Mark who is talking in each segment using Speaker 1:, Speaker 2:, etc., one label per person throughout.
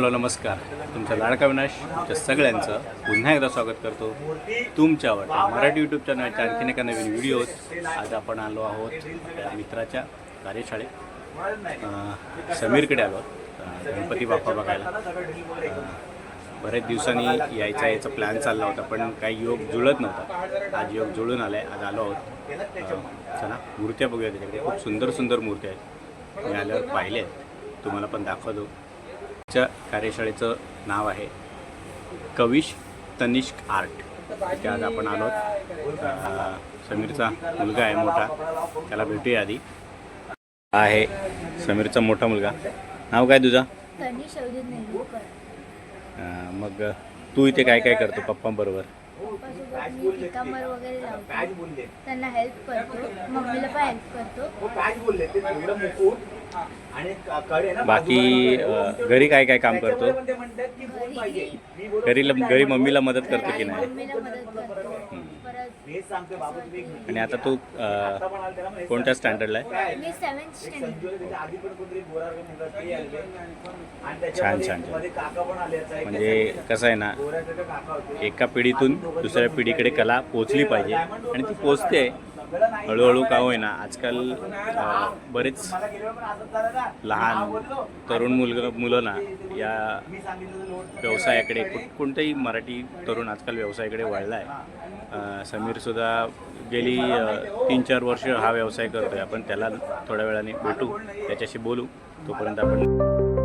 Speaker 1: Hello नमस्कार. तुमचा लाडका विनाश तुमच्या सगळ्यांचं पुन्हा एकदा स्वागत करतो. तुमच्या आवडत्या मराठी यूट्यूब चॅनलच्या आणखीन एका नवीन व्हिडिओत आज आपण आलो आहोत आपल्या मित्राच्या कार्यशाळेत. समीरकडे आलो गणपती बाप्पा बघायला. बऱ्याच बरेच दिवसांनी यायचा याचा प्लॅन चालला होता पण काही योग जुळत नव्हता. आज योग जुळून आलाय. आज आलो आहोत. चला मूर्त्या बघूया त्याच्याकडे. खूप सुंदर सुंदर मूर्त्या आहेत. मी आल्यावर पाहिले आहेत. तुम्हाला पण दाखवतो. च्या कार्यशाळेचं नाव आहे कविश तनिष्क आर्ट. तिथे आज आपण आलो समीरचा मुलगा आहे मोठा. त्याला भेटूया आधी. आहे समीरचा मोठा मुलगा. नाव काय तुझं? मग तू इथे काय काय करतो पप्पांबरोबर?
Speaker 2: त्यांना हेल्प करतो. मम्मीला पण हेल्प करतो.
Speaker 1: बाकी घरी काय काय काम करतो?
Speaker 2: घरी
Speaker 1: घरी घरी मम्मीला मदत करतो की नाही? आणि आता तू कोणत्या स्टँडर्डला आहे? छान छान छान. म्हणजे कसं आहे ना एका पिढीतून दुसऱ्या पिढीकडे कला पोचली पाहिजे आणि ती पोचते हळूहळू का होईना आजकाल बरेच लहान तरुण मुलग मुलं ना या व्यवसायाकडे कुठ कोणताही मराठी तरुण आजकाल व्यवसायाकडे वळला आहे समीरसुद्धा गेली तीन चार वर्ष हा व्यवसाय करतो आहे आपण त्याला थोड्या वेळाने भेटू त्याच्याशी बोलू. तोपर्यंत आपण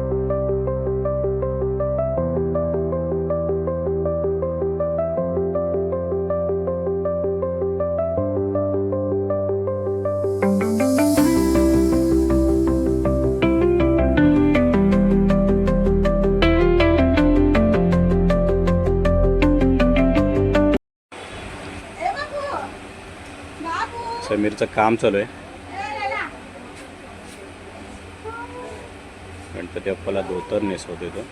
Speaker 1: समीरचं काम चालू आहे. गणपती बाप्पाला धोतर नेसवतो तो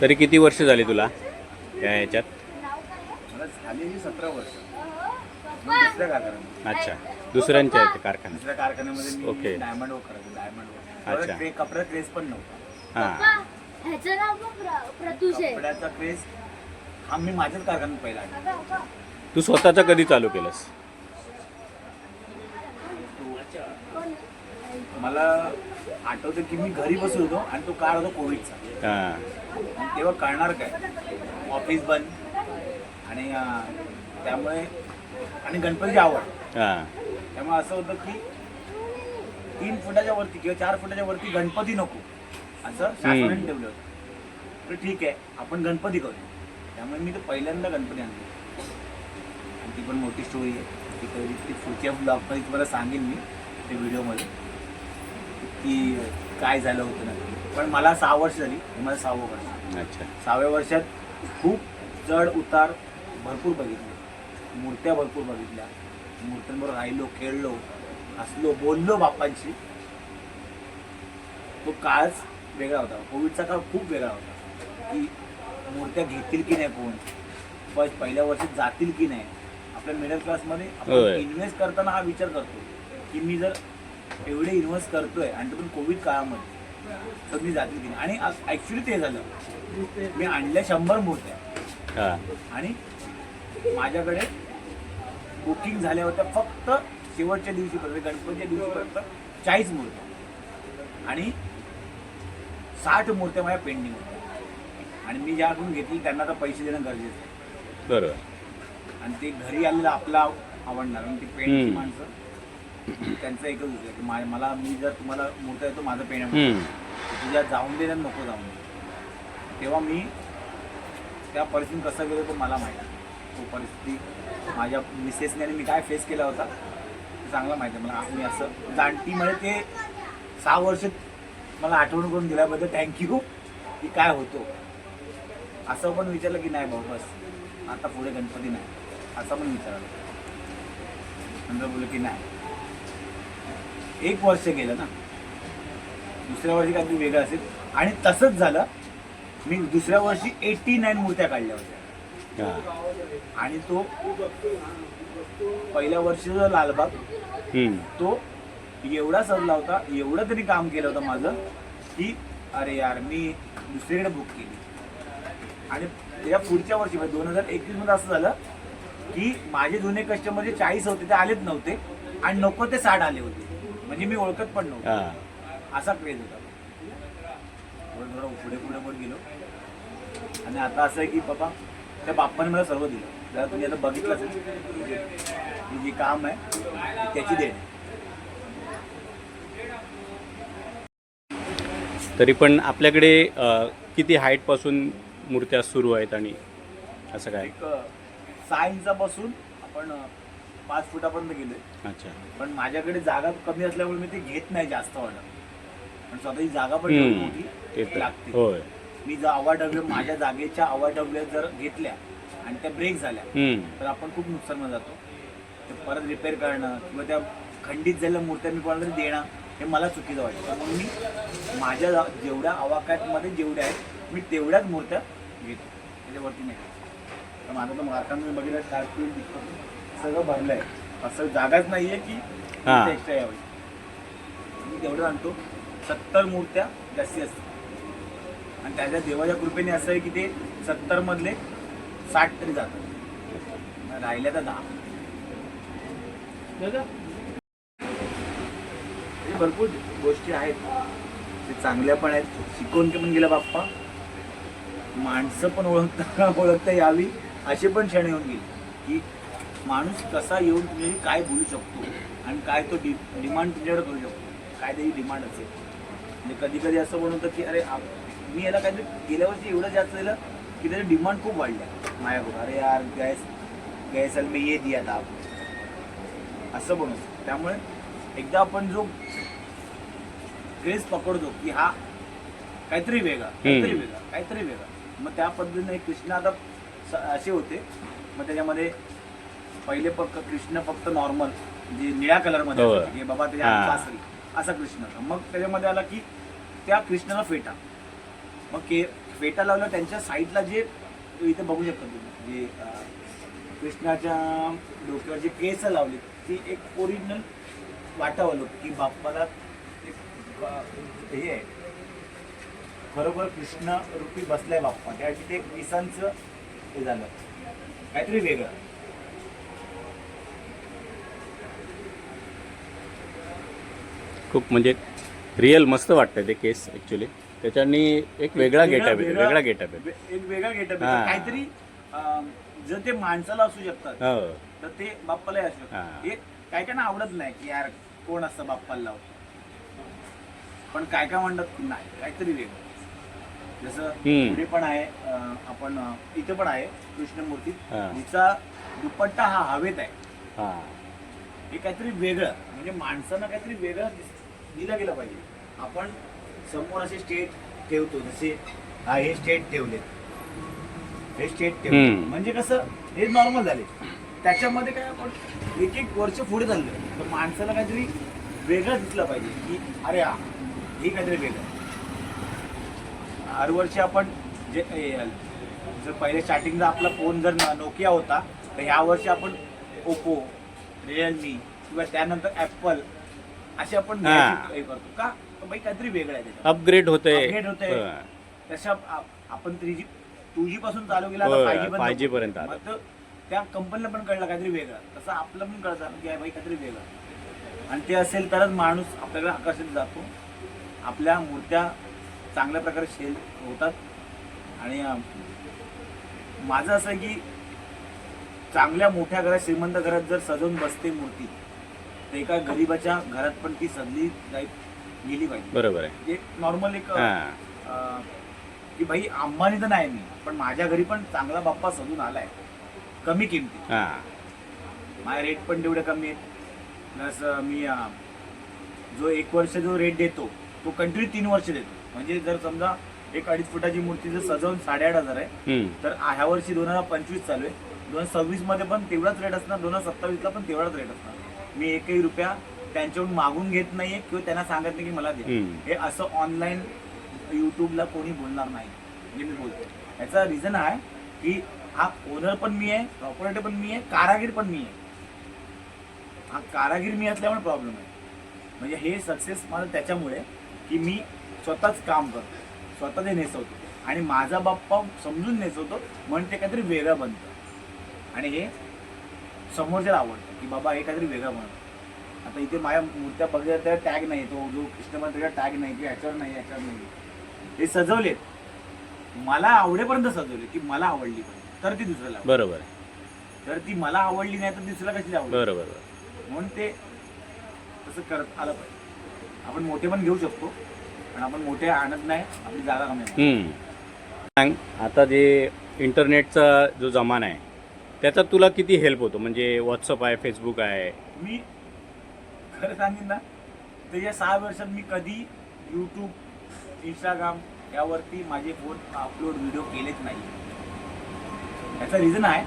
Speaker 1: तरी किती वर्ष झाली तुला या ह्याच्यात?
Speaker 3: सतरा वर्ष. कारखान्यामध्ये.
Speaker 1: अच्छा दुसऱ्यांच्या आहेत कारखान्यात. ओके.
Speaker 3: डायमंड डायमंड
Speaker 1: अच्छा.
Speaker 3: कपड्याचा क्रेज पण नव्हता.
Speaker 1: हां.
Speaker 2: ह्याचं नाव पण आहे?
Speaker 3: कपड्याचा क्रेज हा मी माझ्याच कारखान्यात पहिला आणला.
Speaker 1: तू स्वतःचा कधी चालू केलंस?
Speaker 3: मला आठवतं की मी घरी बसलो होतो आणि तो काळ होता कोविडचा.
Speaker 1: हां.
Speaker 3: आणि तेव्हा कळणार काय? ऑफिस बंद आणि अं, त्यामुळे आणि गणपतीची आवड.
Speaker 1: हां.
Speaker 3: त्यामुळे असं होतं की तीन फुटाच्या वरती किंवा चार फुटाच्या वरती गणपती नको. असं शासनाने ठेवलं होतं. तर ठीक आहे आपण गणपती करू त्यामुळे मी तर पहिल्यांदा गणपती आणले आणि ती पण मोठी स्टोरी आहे. ती कधी ती पुढच्या ब्लॉगमध्ये तुम्हाला सांगेन मी त्या व्हिडिओमध्ये की काय झालं होतं नक्की. पण मला सहा वर्ष झाली माझं सहावं वर्ष.
Speaker 1: अच्छा.
Speaker 3: सहाव्या वर्षात खूप चढ उतार भरपूर बघितले. मूर्त्या भरपूर बघितल्या. मूर्त्यांबरोबर राहिलो खेळलो हसलो बोललो बाप्पांशी. तो काळच वेगळा होता. कोविडचा काळ खूप वेगळा होता. की मूर्त्या घेतील की नाही कोण? बस पहिल्या वर्षात जातील की नाही? आपल्या मिडल क्लासमध्ये आपण. इन्व्हेस्ट करताना हा विचार करतो. की मी जर एवढे इन्व्हेस्ट करतोय आणि तो पण कोविड काळामध्ये तर मी जातील की नाही? आणि ॲक्च्युली ते झालं. मी आणल्या शंभर मूर्त्या. आणि माझ्याकडे बुकिंग झाल्या होत्या फक्त शेवटच्या दिवशीपर्यंत गणपतीच्या दिवशीपर्यंत चाळीस मूर्त्या. आणि साठ मूर्त्या माझ्या पेंडिंग होत्या. आणि मी ज्याकडून घेतली त्यांना आता पैसे देणं गरजेचं आहे.
Speaker 1: बरोबर.
Speaker 3: आणि ते घरी आलेलं आपला आवडणार. आणि ती पेंटची
Speaker 1: हम्म.
Speaker 3: माणसं त्यांचं एकच होतं. की मा- मला मी जर तुम्हाला मूर्त्या येतो माझं पेंट
Speaker 1: हम्म.
Speaker 3: तुझ्या जाऊन दे ना नको जाऊन दे. तेव्हा मी त्या परिस्थितीत कसं गेलो तो मला माहीत आहे तो परिस्थिती माझ्या मिसेसने आणि मी काय फेस केला होता ते चांगलं माहिती आहे मला मी असं जाणतीमध्ये ते सहा वर्ष मला आठवण करून दिल्याबद्दल थँक्यू की काय होतो. असं पण विचारलं की नाही भाऊ बस. आता पुढे गणपती नाही. असं पण विचारलं. नंतर बोललं की नाही. एक वर्ष गेलं ना. दुसऱ्या वर्षी काहीतरी वेगळं असेल. आणि तसंच झालं. मी दुसऱ्या वर्षी एटी नाईन मूर्त्या काढल्या होत्या.
Speaker 1: हां.
Speaker 3: आणि तो पहिल्या वर्षीचा लालबाग. तो एवढा सजला होता एवढं तरी काम केलं होतं माझं की अरे यार मी दुसरीकडे बुक केली. आणि या पुढच्या वर्षी म्हणजे दोन हजार एकवीसमध्ये असं झालं की माझे जुने कस्टमर जे चाळीस होते ते आलेच नव्हते आणि नको ते साठ आले होते. म्हणजे मी ओळखत पण नव्हतो. असा क्रेज होता. थोडं पुढे पुढे पुढे गेलो. आणि आता असं आहे की बाबा त्या बाप्पाने मला सर्व दिलं. जरा तुम्ही आता बघितलंच आहे. हे जे काम आहे त्याची देण
Speaker 1: तरी पण आपल्याकडे अ, किती हाईटपासून मूर्त्या सुरू आहेत आणि असं काय?
Speaker 3: एक सहा इंचापासून आपण अं, पाच फुटापर्यंत गेलोय.
Speaker 1: अच्छा.
Speaker 3: पण माझ्याकडे जागा कमी असल्यामुळे मी ते घेत नाही जास्त ऑर्डर पण स्वतःची जागा पण
Speaker 1: हम्म. ते तर
Speaker 3: लागते.
Speaker 1: होय.
Speaker 3: मी जर अवाढव्य माझ्या जागेच्या अवाढव्य जर घेतल्या आणि त्या ब्रेक झाल्या
Speaker 1: हम्म.
Speaker 3: तर आपण खूप नुकसान जातो. ते परत रिपेअर करणं किंवा त्या खंडित झालेल्या मूर्त्या मी कोणाला तरी देणं हे मला चुकीचं वाटतं. म्हणून मी माझ्या जेवढ्या आवाकातमध्ये जेवढ्या आहेत मी तेवढ्याच मूर्त्या घेतो. त्याच्यावरती नाही. तर माझं तर मार्कांमध्ये बघितलं कार्टून सगळं भरलं आहे असं जागाच नाही आहे की
Speaker 1: हा.
Speaker 3: एक्स्ट्रा यावी. मी तेवढं आणतो सत्तर मूर्त्या जास्ती असतात आणि त्याच्या देवाच्या कृपेने असं आहे की ते सत्तर मधले साठ तरी जातात. राहिल्या तर दहा. हे भरपूर गोष्टी आहेत. ते चांगल्या पण आहेत. शिकवून पण गेला बाप्पा. माणसं पण ओळखता ओळखता यावी असे पण क्षण येऊन गेले. की माणूस कसा येऊन तुम्ही काय बोलू शकतो? आणि काय तो डि डिमांड तुमच्याकडे करू शकतो? काय त्याची डिमांड असेल. म्हणजे कधी कधी असं पण होतं की अरे मी याला काहीतरी गेल्या वर्षी एवढं जास्त दिलं की त्याची डिमांड खूप वाढल्या. माझ्याकडून अरे यार गॅस गॅस मी ये दिया था असं पण होतं. त्यामुळे एकदा आपण जो क्रेज पकडतो की हा काहीतरी वेगळा काहीतरी. वेगळा काहीतरी वेगळा. मग त्या पद्धतीने कृष्ण आता असे होते. मग त्याच्यामध्ये पहिले फक्त कृष्ण फक्त नॉर्मल म्हणजे निळ्या कलरमध्ये
Speaker 1: होय.
Speaker 3: असायचे, की बाबा त्याच्या सासरी असा कृष्ण मग त्याच्यामध्ये आला की त्या कृष्णाला फेटा. मग के फेटा लावला त्यांच्या साईडला जे इथे बघू शकता तुम्ही जे कृष्णाच्या डोक्यावर जे केस लावले ती एक ओरिजिनल वाटावं लोक की बाप्पाला हे आहे. बरोबर कृष्ण रूपी बसलाय बाप्पा. त्यासाठी ते विसांचं हे झालं. काहीतरी वेगळं.
Speaker 1: खूप म्हणजे रिअल मस्त वाटतं ते केस ॲक्च्युली त्याच्यानी एक वेगळा गेटअप आहे
Speaker 3: वेगळा-
Speaker 1: गेटअप आहे
Speaker 3: एक वेगळा गेटअप
Speaker 1: हा.
Speaker 3: काहीतरी जर ते माणसाला असू शकतात
Speaker 1: हो.
Speaker 3: तर ते बाप्पालाही असू. शकतात. हे. काय काय ना आवडत नाही की यार कोण असतं बाप्पाला लावतो पण काय काय म्हणतात नाही काहीतरी वेगळं. जसं
Speaker 1: हम्म.
Speaker 3: पुढे पण आहे अं, आपण अं, इथे पण आहे कृष्णमूर्ती.
Speaker 1: हा.
Speaker 3: जिचा दुपट्टा हा हवेत आहे.
Speaker 1: हां.
Speaker 3: हे काहीतरी वेगळं म्हणजे माणसानं काहीतरी वेगळं दिस- दिलं गेलं पाहिजे. आपण समोर असे स्टेट ठेवतो जसे हा हे स्टेट ठेवले हे स्टेट ठेवले
Speaker 1: हम्म.
Speaker 3: म्हणजे कसं हे नॉर्मल झाले. त्याच्यामध्ये काय आपण एक एक वर्ष पुढे चाललोय. तर माणसाला काहीतरी वेगळं दिसलं पाहिजे की अरे हा हे काहीतरी वेगळं हर वर्षी आपण जे जर पहिले स्टार्टिंगला आपला फोन जर नोकिया होता तर ह्या वर्षी आपण ओप्पो रिअलमी किंवा त्यानंतर ॲपल असे आपण
Speaker 1: हा.
Speaker 3: करतो. का? काहीतरी वेगळं आहे
Speaker 1: अपग्रेड होते
Speaker 3: Upgrade होतंय. तशा आप- आपण थ्री जी टू जी पासून चालू केला फाय जी
Speaker 1: 5G पर्यंत
Speaker 3: त्या कंपनीला पण कळलं काहीतरी वेगळं. तसं आपलं पण कळतं की काहीतरी वेगळं. आणि ते असेल तरच माणूस आपल्याकडे आकर्षित जातो. आपल्या मूर्त्या चांगल्या प्रकारे सेल होतात. आणि माझं असं आहे की चांगल्या मोठ्या घरात श्रीमंत घरात जर सजवून बसते मूर्ती तर एका गरीबाच्या घरात पण ती सजली जाई गेली पाहिजे.
Speaker 1: बरोबर आहे.
Speaker 3: एक नॉर्मल एक अं, की भाई अंबानी तर नाही मी पण माझ्या घरी पण चांगला बाप्पा सजून आलाय. कमी किमती.
Speaker 1: हां.
Speaker 3: माझे रेट पण तेवढे कमी आहेत. प्लस मी अं, जो एक वर्ष जो रेट देतो तो कंटिन्यू तीन वर्ष देतो. म्हणजे जर समजा एक अडीच फुटाची मूर्ती जर सजवून साडेआठ हजार आहे. तर ह्या वर्षी दोन हजार पंचवीस चालू आहे. दोन हजार सव्वीसमध्ये पण तेवढाच रेट असणार दोन हजार सत्तावीसला पण तेवढाच रेट असणार. मी एकही रुपया त्यांच्याकडून मागून घेत नाहीये किंवा त्यांना सांगत नाही की मला दे. हे असं ऑनलाईन युट्यूबला कोणी बोलणार नाही. म्हणजे मी बोलतो याचा रिझन आहे की हा ओनर पण मी आहे ऑपरेटर पण मी आहे कारागीर पण मी आहे. हा कारागीर मी असल्यामुळे प्रॉब्लेम आहे. म्हणजे हे सक्सेस माझं त्याच्यामुळे की मी स्वतःच काम करतो स्वतः ते नेसवतो आणि माझा बाप्पा समजून नेसवतो म्हणून ते काहीतरी वेगळं बनतं. आणि हे समोरच्याला आवडतं की बाबा हे काहीतरी वेगळं बनतं. आता इथे माझ्या मूर्त्या बघितल्या त्या टॅग नाही तो जो कृष्णमंत्र्याचा टॅग नाही की ह्याच्यावर नाही ह्याच्यावर नाही हे सजवलेत. मला आवडेपर्यंत सजवले की मला आवडली तर ती दुसऱ्याला.
Speaker 4: बरोबर. आहे
Speaker 3: तर ती मला आवडली नाही तर दुसऱ्याला कशी आवडली?
Speaker 4: बरोबर.
Speaker 3: म्हणून ते तसं करत आलं पाहिजे. आपण मोठे पण घेऊ शकतो पण आपण मोठे आणत नाही आपली जागा कमी आहे.
Speaker 4: हम्म. सांग आता जे इंटरनेटचा जो जमाना आहे त्याचा तुला किती हेल्प होतो म्हणजे व्हॉट्सअप आहे फेसबुक आहे
Speaker 3: मी खरं सांगेन ना तर या सहा वर्षात मी कधी यूट्यूब इंस्टाग्राम यावरती माझे फोन अपलोड व्हिडिओ केलेच नाही याचं रिझन आहे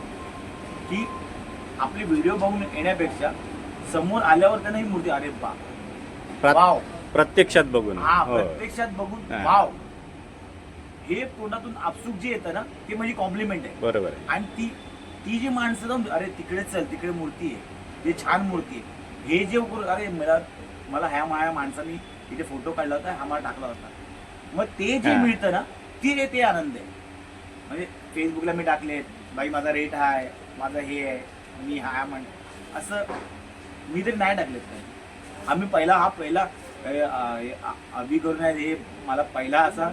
Speaker 3: की आपले व्हिडिओ बघून येण्यापेक्षा समोर आल्यावर त्यांना ही मूर्ती अरे बा
Speaker 4: प्रा-
Speaker 3: वाव.
Speaker 4: प्रत्यक्षात बघून.
Speaker 3: हा
Speaker 4: हो.
Speaker 3: प्रत्यक्षात बघून.
Speaker 4: हा.
Speaker 3: वाव. हे तोंडातून आपसूक जे येतं ना ते माझी कॉम्प्लिमेंट आहे.
Speaker 4: बरोबर आहे.
Speaker 3: आणि ती ती जी माणसं जाऊन अरे तिकडे चल तिकडे मूर्ती आहे. ते छान मूर्ती आहे. हे जे करू अरे मला मला ह्या माझ्या माणसाने तिथे फोटो काढला होता हा मला टाकला होता. मग ते जे
Speaker 4: हा.
Speaker 3: मिळतं ना ते ते आनंद आहे. म्हणजे फेसबुकला मी टाकले बाई माझा रेट हा आहे माझा हे आहे मी हा म्हण असं मी तरी नाही टाकलेत काही आम्ही पहिला हा पहिला हे, अभि करून आहे हे मला पहिला असा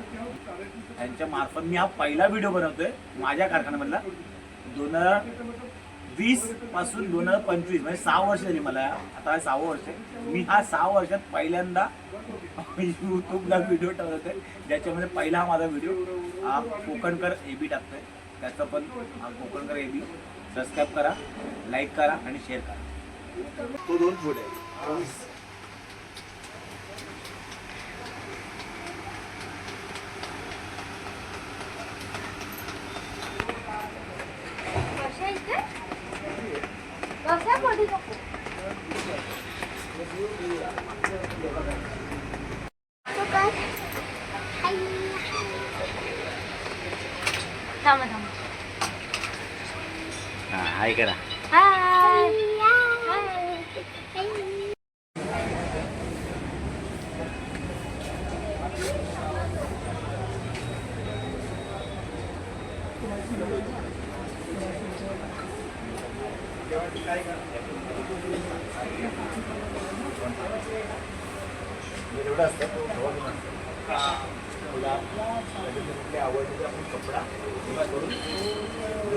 Speaker 3: त्यांच्या मार्फत मी हा पहिला व्हिडिओ बनवतोय माझ्या कारखान्यामधला. दोन हजार वीसपासून दोन हजार पंचवीस म्हणजे सहा वर्ष झाली मला. आता सहा सहावं वर्ष. आहे. मी हा सहा वर्षात पहिल्यांदा युट्यूबला व्हिडिओ टाकतोय. ज्याच्यामध्ये पहिला हा माझा व्हिडिओ. हा कोकणकर ए बी टाकतोय. त्याचा पण हा कोकणकर ए बी सबस्क्राईब करा लाईक करा आणि शेअर करा. तो दोन फूट आहे
Speaker 2: बसा इथे बसा मध्ये नको तो काय? थांबा थांबा
Speaker 4: हा हाय करा
Speaker 2: हाय
Speaker 3: एवढं असतं आपण कपडा करून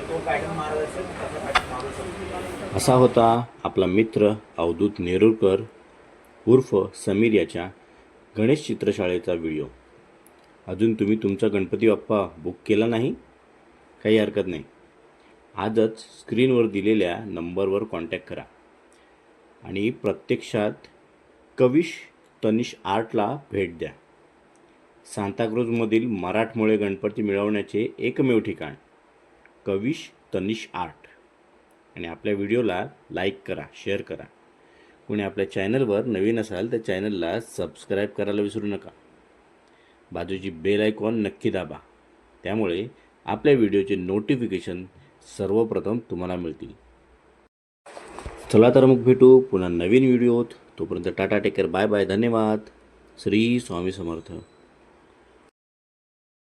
Speaker 3: तो पॅटर्न मारत असेल पॅटर्न मारू शकतो.
Speaker 4: असा होता आपला मित्र अवधूत नेरुरकर उर्फ समीर याच्या गणेश चित्रशाळेचा व्हिडिओ. अजून तुम्ही तुमचा गणपती बाप्पा बुक केला नाही? काही हरकत नाही. आजच स्क्रीनवर दिलेल्या नंबरवर कॉन्टॅक्ट करा. आणि प्रत्यक्षात कविश तनिष आर्टला भेट द्या. सांताक्रूजमधील मराठमोळे गणपती मिळवण्याचे एकमेव ठिकाण कविश तनिष आर्ट. आणि आपल्या व्हिडिओला लाईक करा शेअर करा. कोणी आपल्या चॅनलवर नवीन असाल तर चॅनलला सबस्क्राईब करायला विसरू नका. बाजूची बेल आयकॉन नक्की दाबा. त्यामुळे आपल्या व्हिडिओचे नोटिफिकेशन सर्वप्रथम तुम्हाला मिळतील. चला तर मग भेटू पुन्हा नवीन व्हिडिओत. तोपर्यंत टाटा टेकर बाय बाय धन्यवाद. श्री स्वामी समर्थ.